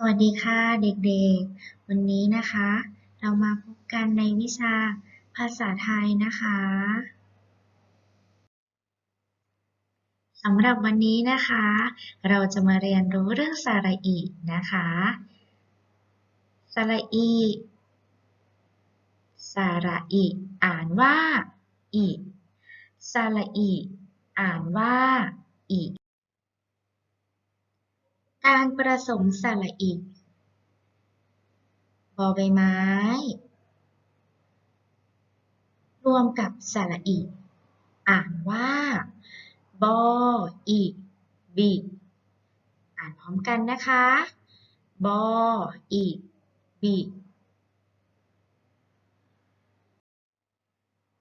สวัสดีค่ะเด็กๆ วันนี้นะคะ เรามาพบกันในวิชาภาษาไทยนะคะสำหรับวันนี้นะคะ เราจะมาเรียนรู้เรื่องสระอีนะคะสระอีสระอีอ่านว่าอีสระอีอ่านว่าอี การผสมสระอีบอใบไม้ รวมกับสระอีอ่านว่าบออีบีอ่านพร้อมกันนะคะบออีบี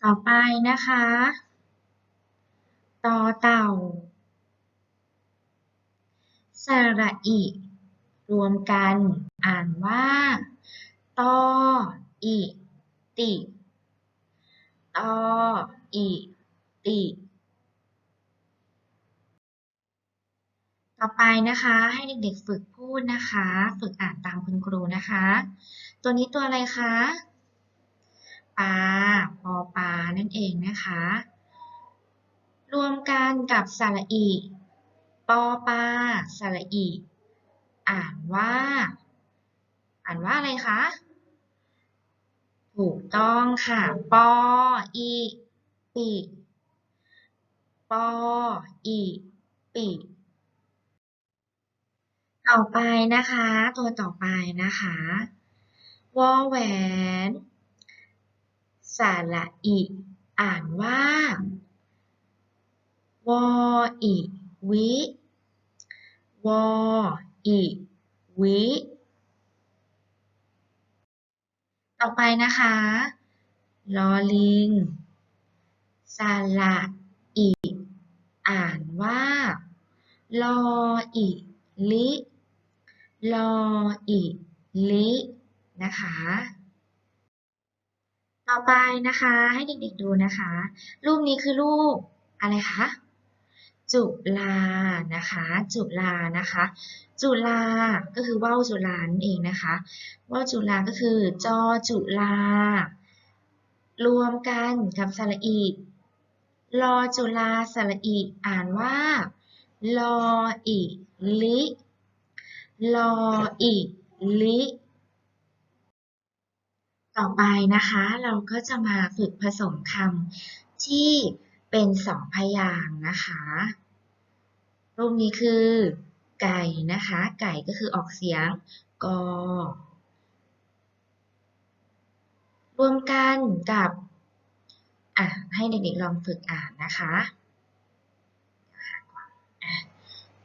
ต่อไปนะคะ ต่อเต่า สระอิ รวมกันอ่านว่า ตอ อิ ติ ตอ อิ ติ ต่อไปนะคะ ให้เด็กๆฝึกพูดนะคะ ฝึกอ่านตามคุณครูนะคะ ตัวนี้ตัวอะไรคะปลาปอปลานั่นเองนะคะ รวมกันกับสระอี ปอปาสระอี อ่านว่า อ่านว่าอะไรคะ ถูกต้องค่ะ ปออีปีปออีปีต่อไปนะคะ ตัวต่อไปนะคะวอแหวนสระอี อ่านว่าวออีวิ วออีวิ ต่อไปนะคะลอลิงสระอีอ่านว่าลออีลิลออีลินะคะ ต่อไปนะคะให้เด็กๆดูนะคะ รูปนี้คือรูปอะไรคะ จุฬานะคะ จุฬานะคะ จุฬาก็คือว่าวจุฬานั่นเองนะคะว่าวจุฬาก็คือ จอจุฬารวมกันกับสระอีลอจุฬาสระอีอ่านว่าลออีลิลออีลิต่อไปนะคะ เราก็จะมาฝึกผสมคำที่ เป็นสองพยางค์นะคะ รูปนี้คือไก่นะคะ ไก่ก็คือออกเสียงกอรวมกันกับอะให้เด็กๆลองฝึกอ่านนะคะ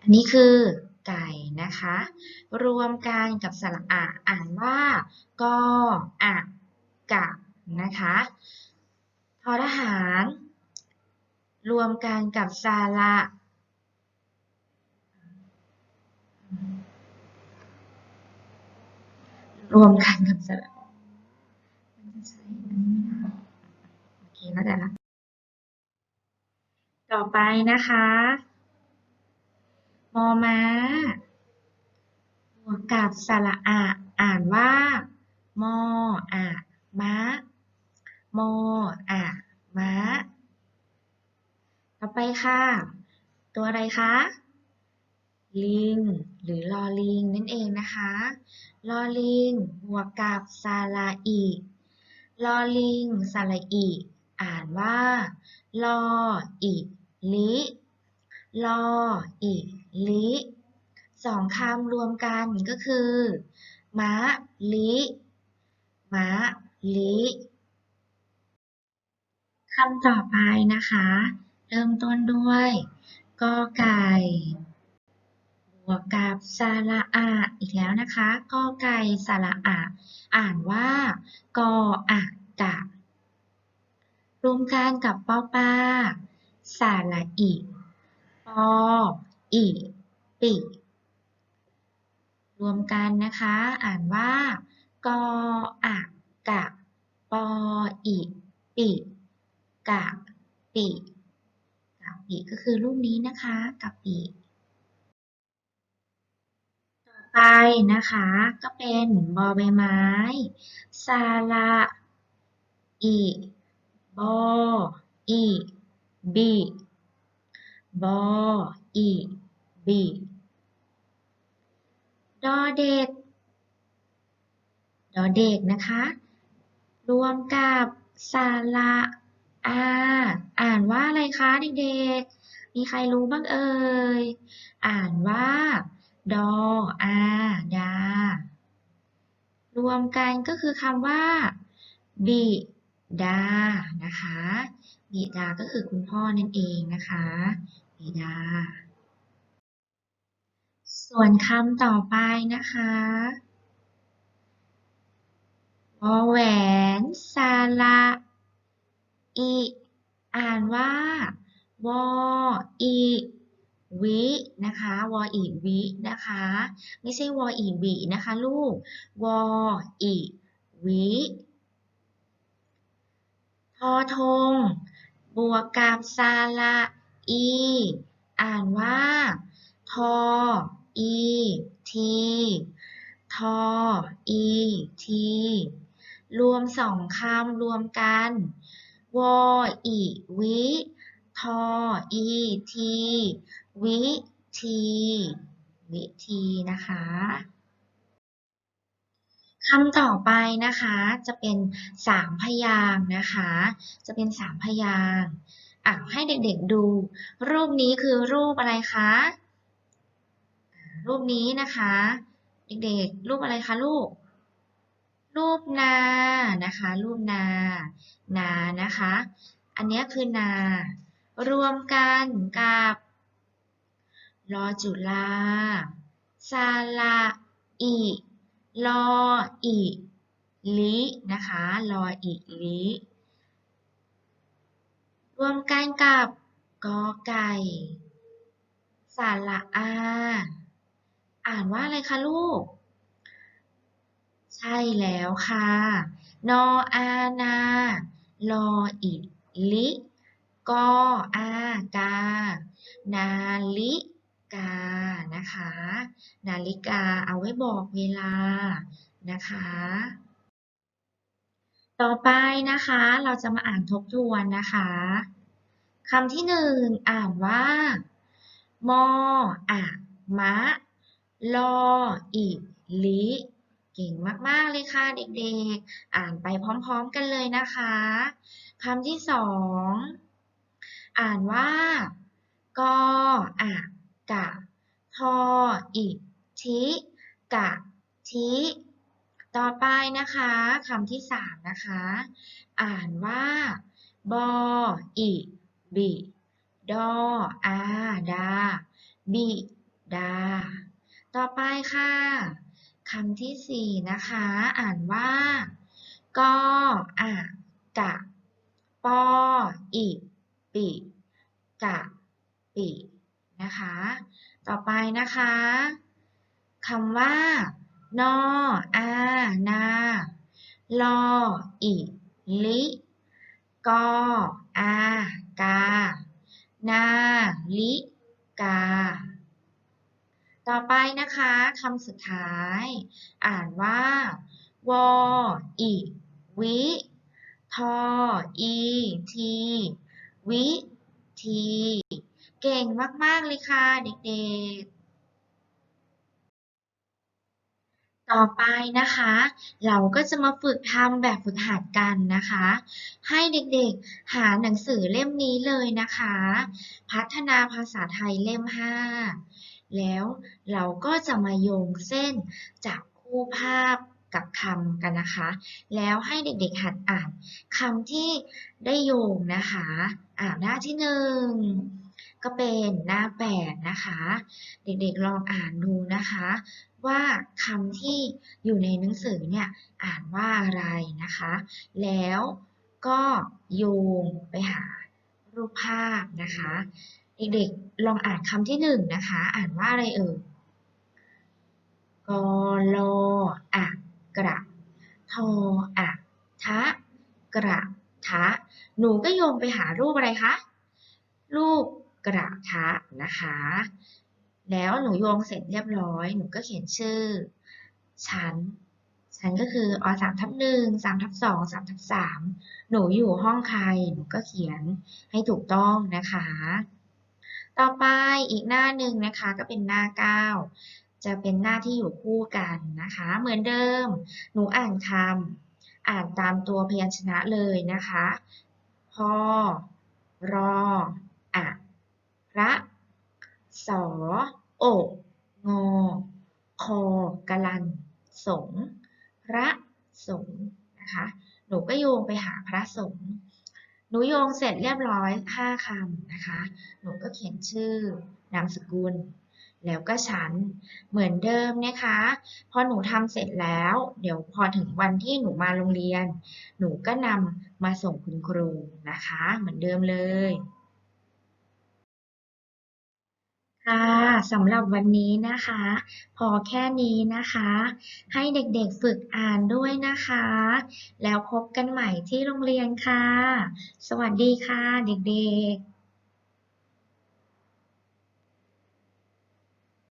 อันนี้คือไก่นะคะ รวมกันกับสระอะอ่านว่ากออะกะนะคะทอทหาร รวมกันกับสระรวมกันกับสระมันจะใช้อันนี้โอเคเข้าใจละต่อไปนะคะ มอม้าบวกกับสระอะ อ่านว่า มออะม้ามออะม้า ไปค่ะ ตัวอะไรคะลิง หรือลอลิงนั่นเองนะคะลอลิงบวกกับสระอีลอลิงสระอีอ่านว่าลออีลิลออีลิสองคำรวมกันก็คือมะลิมะลิคำต่อไปนะคะ เริ่มต้นด้วยกอไก่บวกกับสระอะอีกแล้วนะคะกอไก่สระอะอ่านว่ากออะกะรวมกันกับปอปลาสาระอีปออีปิรวมกันนะคะ อ่านว่ากออะกะปออีปิกะปิ ปิก็คือรูปนี้นะคะกะปิต่อไปนะคะก็เป็นบอใบไม้ซาระอีบออีบีบออีบีดอเด็ก ดอเด็กนะคะ รวมกับสระ อาอ่านว่าอะไรคะเด็กๆ มีใครรู้บ้างเอ่ย อ่านว่า ดออาดา รวมกันก็คือคำว่า บิดา นะคะ บิดาก็คือคุณพ่อนั่นเองนะคะ บิดา ส่วนคำต่อไปนะคะวอแหวนสระ อีอ่านว่าวออีวินะคะวออีวินะคะ ไม่ใช่วออีบีนะคะลูกวออีวิทอทง บวกกับสระอี อ่านว่าทออีทีทออีทีรวมสองคำรวมกัน วออีวิทออีทีวิทีวิธีนะคะคำต่อไปนะคะจะเป็นสามพยางนะคะ จะเป็นสามพยางอะให้เด็กๆดู รูปนี้คือรูปอะไรคะ รูปนี้นะคะ เด็กๆ รูปอะไรคะลูก รูปนานะคะ รูปนานานะคะ อันนี้คือนา รวมกันกับลอจุลาซาลาอีลออีลินะคะลออีลิรวมกันกับกอไก่สาระอา อ่านว่าอะไรคะลูก ใช่แล้วค่ะ นออา นา ลออิลิ กออา กา นาลิกา นะคะ นาฬิกาเอาไว้บอกเวลา นะคะ ต่อไปนะคะ เราจะมาอ่านทบทวนนะคะคำที่หนึ่งอ่านว่า มออะมะ ลออิลิ เก่งมาก ๆ เลยค่ะเด็กๆ อ่านไปพร้อม ๆ กันเลยนะคะคำที่สองอ่านว่ากออะกะทออิทิกะทิต่อไปนะคะคำที่สามนะคะ อ่านว่าบออิบิดออาดาบิดา ต่อไปค่ะ คำที่สี่นะคะ อ่านว่า กออะกะ ปออิปิ กะ ปินะคะ ต่อไปนะคะคำว่า นออา นา ลอ อิ ลิ กอ อา กา นา ลิ กา ต่อไปนะคะคำสุดท้าย อ่านว่าวออิวิทออีทีวิทีเก่งมาก ๆ เลยค่ะ เด็ก ๆ ต่อไปนะคะ เราก็จะมาฝึกทำแบบฝึกหัดกันนะคะ ให้เด็ก ๆ หาหนังสือเล่มนี้เลยนะคะ พัฒนาภาษาไทยเล่ม 5 แล้วเราก็จะมาโยงเส้นจากคู่ภาพกับคำกันนะคะ แล้วให้เด็กๆหัดอ่านคำที่ได้โยงนะคะ อ่านหน้าที่หนึ่งก็เป็นหน้า8นะคะ เด็กๆลองอ่านดูนะคะ ว่าคำที่อยู่ในหนังสือเนี่ยอ่านว่าอะไรนะคะ แล้วก็โยงไปหารูปภาพนะคะ เด็กๆลองอ่านคำที่หนึ่งนะคะ อ่านว่าอะไรเอ่ยกอลออะกระทออะทะกระทะหนูก็โยงไปหารูปอะไรคะรูปกระทะนะคะ แล้วหนูโยงเสร็จเรียบร้อย หนูก็เขียนชื่อ ชั้น ชั้นก็คืออสามทับหนึ่งสามทับสองสามทับสามหนูอยู่ห้องใคร หนูก็เขียนให้ถูกต้องนะคะ ต่อไปอีกหน้าหนึ่งนะคะก็เป็นหน้าเก้าจะเป็นหน้าที่อยู่คู่กันนะคะ เหมือนเดิม หนูอ่านคำอ่านตามตัวพยัญชนะเลยนะคะพอรออะระสอโอกงอคอกะลัน สงพระสงฆ์นะคะ หนูก็โยงไปหาพระสงฆ์ หนูโยงเสร็จเรียบร้อย5คำนะคะ หนูก็เขียนชื่อนามสกุล แล้วก็ชั้นเหมือนเดิมนะคะ พอหนูทำเสร็จแล้ว เดี๋ยวพอถึงวันที่หนูมาโรงเรียน หนูก็นำมาส่งคุณครูนะคะ เหมือนเดิมเลย ค่ะสำหรับวันนี้นะคะ พอแค่นี้นะคะ ให้เด็กๆฝึกอ่านด้วยนะคะ แล้วพบกันใหม่ที่โรงเรียนค่ะ สวัสดีค่ะเด็กๆ